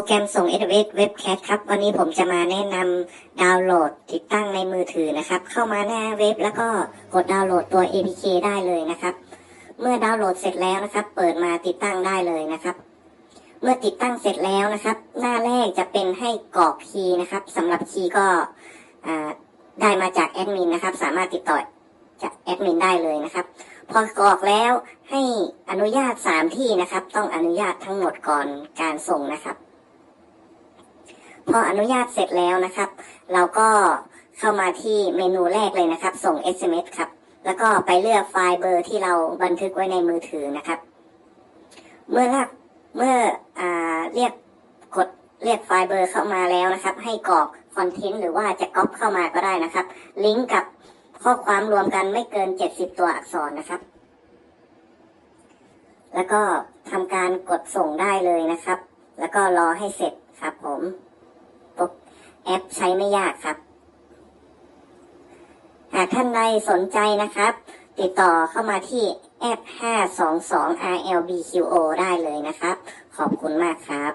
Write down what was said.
รแกรมส่ง s อ s Webcast ครับ วันนี้ผมจะมาแนะนำดาวน์โหลดติดตั้งในมือถือนะครับ เข้ามาหน้าเว็บแล้วก็กดดาวน์โหลดตัว APK ได้เลยนะครับ เมื่อดาวน์โหลดเสร็จแล้วนะครับ เปิดมาติดตั้งได้เลยนะครับ เมื่อติดตั้งเสร็จแล้วนะครับ หน้าแรกจะเป็นให้กรอกคีย์นะครับสำหรับคีย์ก็ได้มาจากแอดมินนะครับ สามารถติดต่อจากแอดมินได้เลยนะครับ พอกรอกแล้วให้อนุญาตสามที่นะครับ ต้องอนุญาตทั้งหมดก่อนการส่งนะครับ พออนุญาตเสร็จแล้วนะครับ เราก็เข้ามาที่เมนูแรกเลยนะครับ ส่ง SMS ครับ แล้วก็ไปเลือกไฟล์เบอร์ที่เราบันทึกไว้ในมือถือนะครับ เมื่อลากเมื่ออเรียกกดเรียกไฟล์เบอร์เข้ามาแล้วนะครับ ให้กรอกคอนเทนต์หรือว่าจะก๊อปเข้ามาก็ได้นะครับ ลิงก์กับข้อความรวมกันไม่เกิน 70 ตัวอักษรนะครับ แล้วก็ทำการกดส่งได้เลยนะครับ แล้วก็รอให้เสร็จครับผม ปุ๊บแอปใช้ไม่ยากครับหากท่านใดสนใจนะครับ ติดต่อเข้ามาที่แอป 522 RLBQO ได้เลยนะครับ ขอบคุณมากครับ